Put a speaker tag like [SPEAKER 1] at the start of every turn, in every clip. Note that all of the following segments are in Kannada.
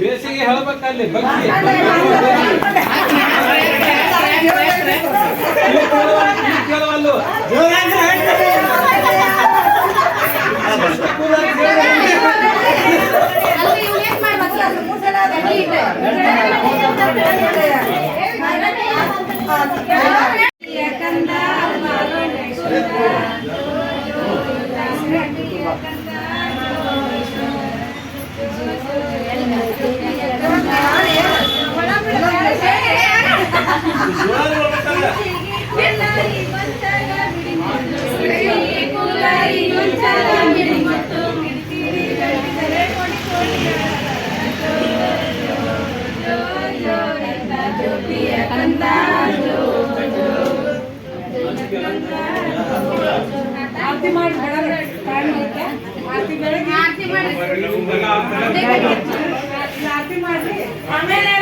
[SPEAKER 1] ಬೇಸಿಗೆ ಹೇಳ್ಬೇಕಲ್ಲಿ ಬಗ್ಗೆ ಆರತಿ ಮಾಡಿ ಮೇಡಮ್ ಟೈಮ್ ಐತೆ ಆರತಿ ಬೆಳಗ್ಗೆ ಆರತಿ ಮಾಡಿ ಆರತಿ ಮಾಡಿ ಆಮೇಲೆ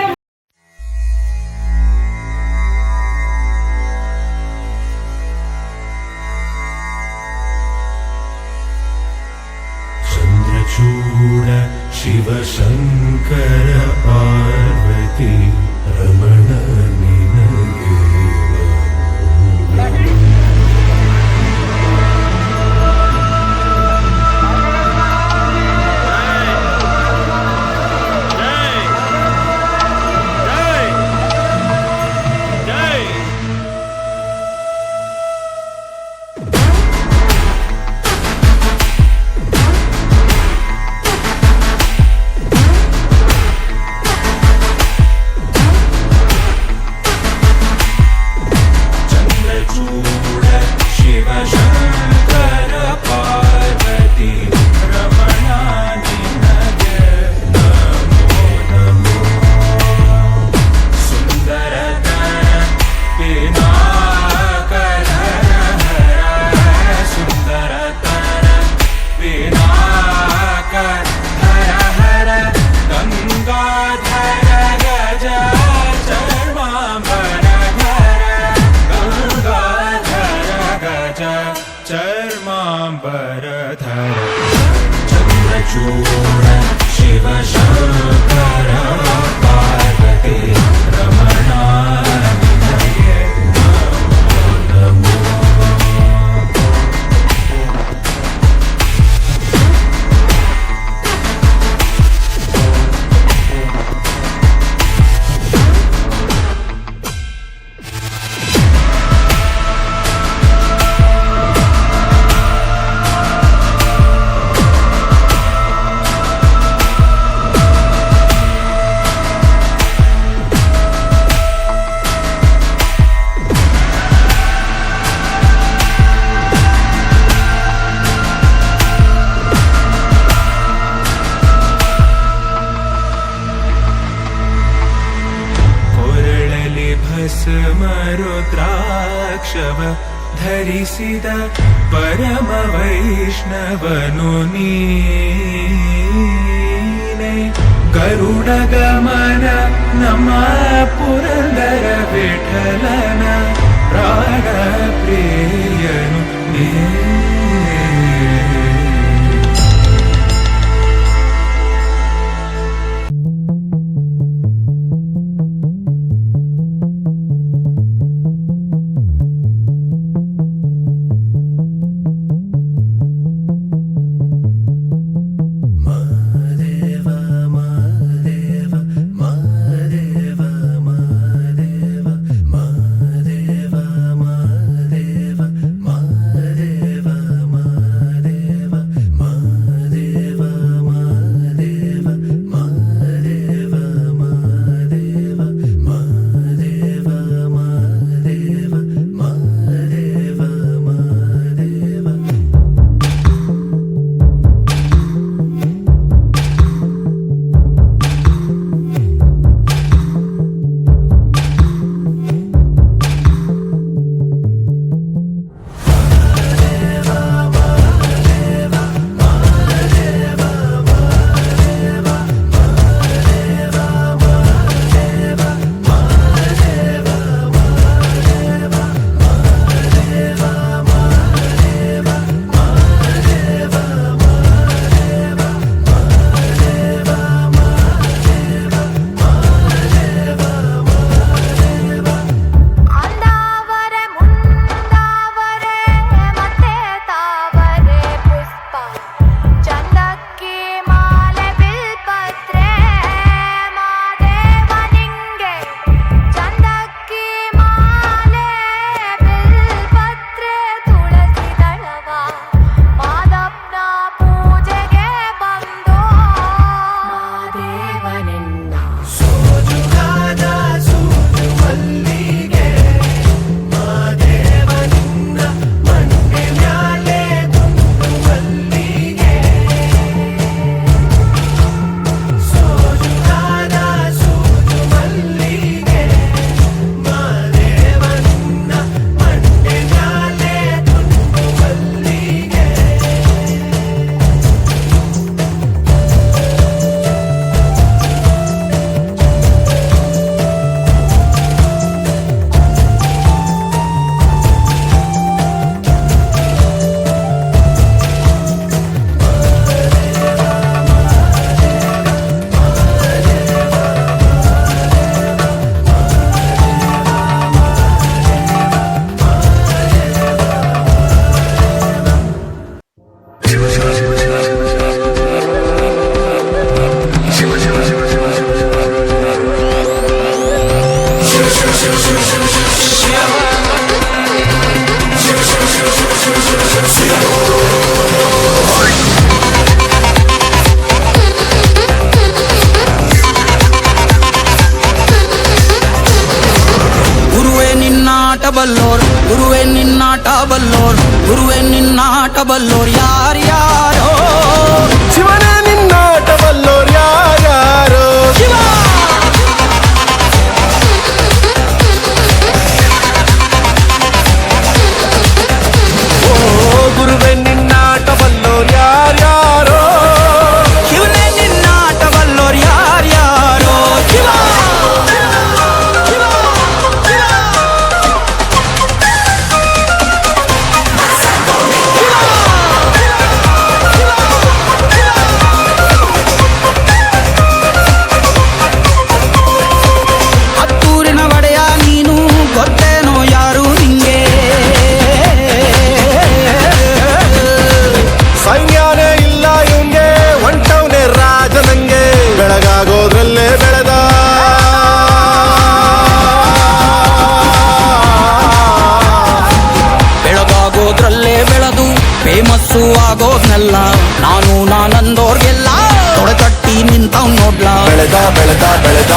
[SPEAKER 2] ಹರಿಸಿದ ಪರಮ ವೈಷ್ಣವನು ನೀನೆ ಗರುಡ ಗಮನ ನಮ ಪುರಂದರ ವಿಠಲನ ಪ್ರಾಣ ಪ್ರೇಯನು ನೀ
[SPEAKER 3] ನಿನ್ನಾಟ ಬಲ್ಲೋರ್ ಯಾರ್ಯಾರೋ ಆಗೋದ್ನೆಲ್ಲ ನಾನು ನಾನಂದೋರ್ಗೆಲ್ಲ ತೊಡೆತಟ್ಟಿ ನಿಂತ ನೋಡ್ಲಾ. ಬೆಳೆದ
[SPEAKER 4] ಬೆಳೆದ ಬೆಳೆದ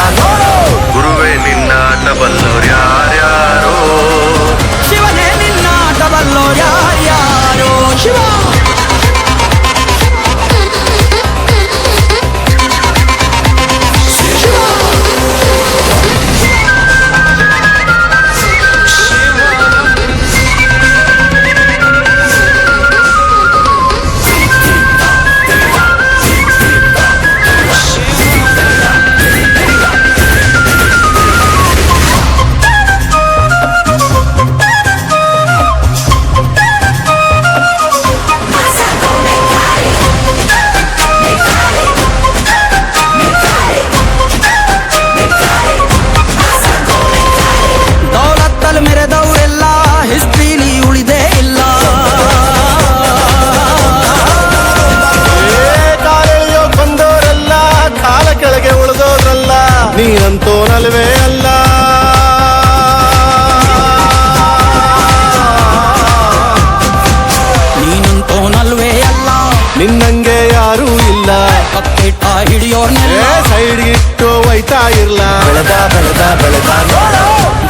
[SPEAKER 3] ಕಕ್ಕಿಟ್ಟ
[SPEAKER 4] ಸೈಡ್ ಇಟ್ಟು ಸೈಡ್ಗಿಟ್ಟು ಒಯ್ತಾ ಇರ್ಲ. ಬೆಳೆದ
[SPEAKER 3] ಬೆಳೆದ ಬೆಳೆದ.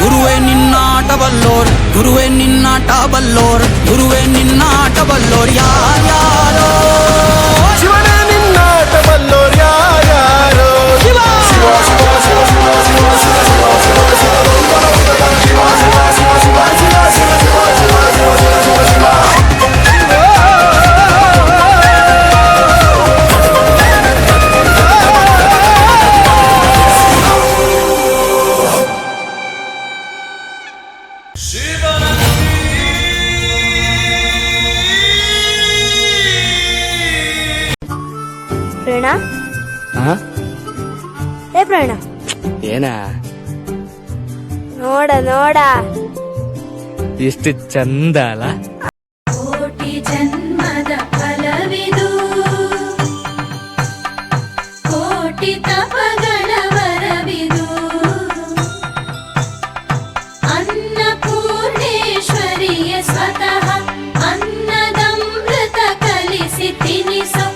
[SPEAKER 3] ಗುರುವೆ ಗುರುವೇ ನಿನ್ನಾಟ ಬಲ್ಲೋರ್ ಗುರುವೇ ನಿನ್ನಾಟ ಬಲ್ಲೋರ್ ಗುರುವೇ ನಿನ್ನಾಟ ಬಲ್ಲೋರ್ ಯಾರ್ಯಾರೋ
[SPEAKER 4] ಶಿವನೇ ನಿನ್ನಾಟವಲ್ಲೋರ್ ಯಾರ್ಯಾರೋ ಶಿವ
[SPEAKER 5] ಪ್ರಯಾಣ ಏ ಪ್ರಯಾಣ
[SPEAKER 6] ಏನಾ?
[SPEAKER 5] ನೋಡ ನೋಡ.
[SPEAKER 6] ಎಷ್ಟು ಚಂದ ಅಲ್ಲ?
[SPEAKER 1] ಕೋಟಿ ಜನ್ಮದ ಫಲವಿದು. ಕೋಟಿ ತಪಗಳ ವರವಿದು. ಅನ್ನಪೂರ್ಣೇಶ್ವರಿಯ ಸ್ವತಃ ಅನ್ನದಮೃತ ಕಲಿಸಿ ತಿನಿಸು.